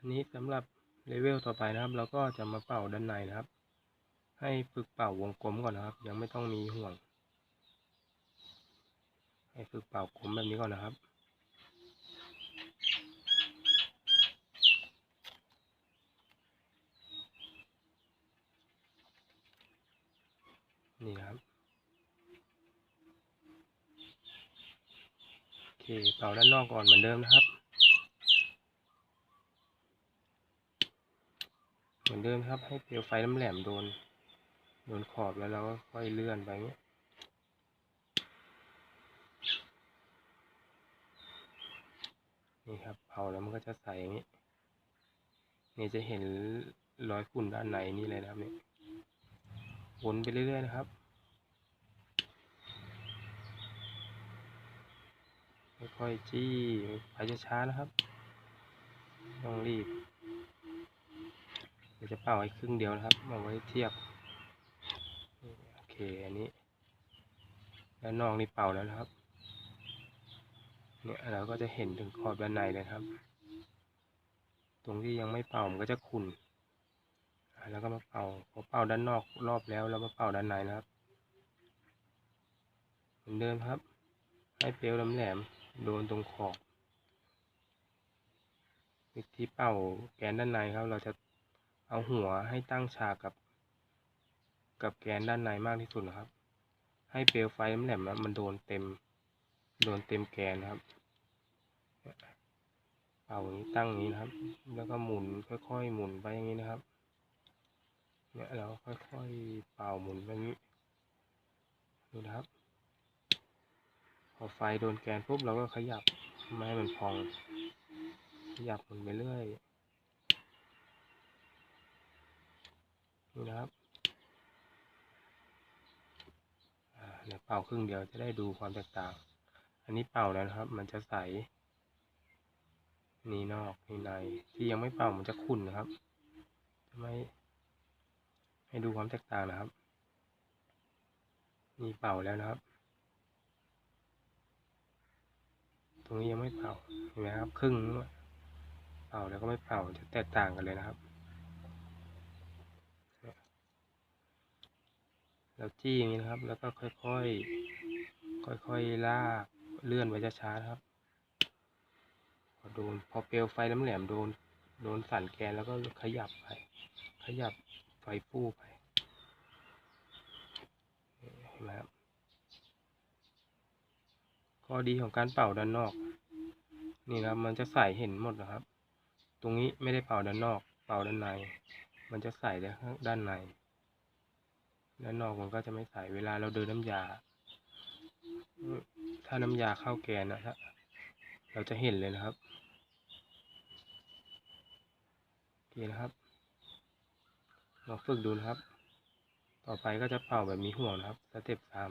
อันนี้สำหรับเลเวลต่อไปนะครับ เราก็จะมาเป่าด้านในนะครับ ให้ฝึกเป่าวงกลมก่อนนะครับ ยังไม่ต้องมีห่วง ให้ฝึกเป่ากลมแบบนี้ก่อนนะครับนี่ครับโอเคเป่าด้านนอกก่อนเหมือนเดิมนะครับ เหมือนเดิมครับให้เปลวไฟน้ำแหลมโดน โดนขอบแล้วเราก็ค่อยเลื่อนไปงเงี้ยนี่ครับเผาแล้วมันก็จะใสอย่างนี้นี่จะเห็นรอยฝุ่นด้านในนี่เลยนะครับเนี่ยวนไปเรื่อยๆนะครับค่อยๆจี้ไปช้าๆนะครับ ต้องรีบ เดี๋ยวจะเป่าให้ครึ่งเดียวนะครับเอาไว้เทียบโอเคอันนี้ด้านอกนี่เป่าแล้วนะครับเนี่ยเราก็จะเห็นถึงขอบด้านในเลยครับ ตรงที่ยังไม่เป่ามันก็จะขุ่นแล้วก็มาเป่าพอเป่าด้านนอกรอบแล้วแล้วมาเป่าด้านในนะครับ เหมือนเดิมครับ ให้เปลวแหลมโดนตรงขอบวิธีเป่าแกนด้านในครับ เราจะ เอาหัวให้ตั้งฉากกับ กับแกนด้านในมากที่สุดนะครับ ให้เปลวไฟแหลมๆมันโดนเต็ม โดนเต็มแกนนะครับเป่าอย่างนี้ตั้งอย่างนี้นะครับ แล้วก็หมุนค่อยๆหมุนไปอย่างนี้นะครับ เนี่ยเราค่อยๆเป่าหมุนไปอย่างนี้ดูนะครับ พอไฟโดนแกนปุ๊บเราก็ขยับไม่ให้มันพอง ขยับหมุนไปเรื่อย นี่นะครับเนี่ยเป่าครึ่งเดียวจะได้ดูความแตกต่าง อันนี้เป่าแล้วนะครับ มันจะใส นี่นอกนี่ใน ที่ยังไม่เป่ามันจะขุ่นนะครับจะไม่ให้ดูความแตกต่างนะครับ นี่เป่าแล้วนะครับ ตรงนี้ยังไม่เป่า เห็นไหมครับ ครึ่งเป่าแล้วก็ไม่เป่าจะแตกต่างกันเลยนะครับ แล้วจี้อย่างนี้นะครับ แล้วก็ค่อยๆ ค่อยๆ ลากเลื่อนไว้ช้าๆครับพอโดนพอเปลวไฟน้ำแหลมโดนโดนสั่นแกนแล้วก็ขยับไป ขยับไฟฟู่ไปเห็นไหมครับข้อดีของการเป่าด้านนอก นี่ครับมันจะใสเห็นหมดนะครับ ตรงนี้ไม่ได้เป่าด้านนอก เป่าด้านใน มันจะใสแต่ข้างด้านใน ด้านนอกมันก็จะไม่ใสเวลาเราเดินน้ำยา ถ้าน้ำยาเข้าแกนนะฮะเราจะเห็นเลยนะครับโอเคนะครับลองฝึกดูนะครับ ต่อไปก็จะเป่าแบบมีห่วงนะครับสเต็ปสาม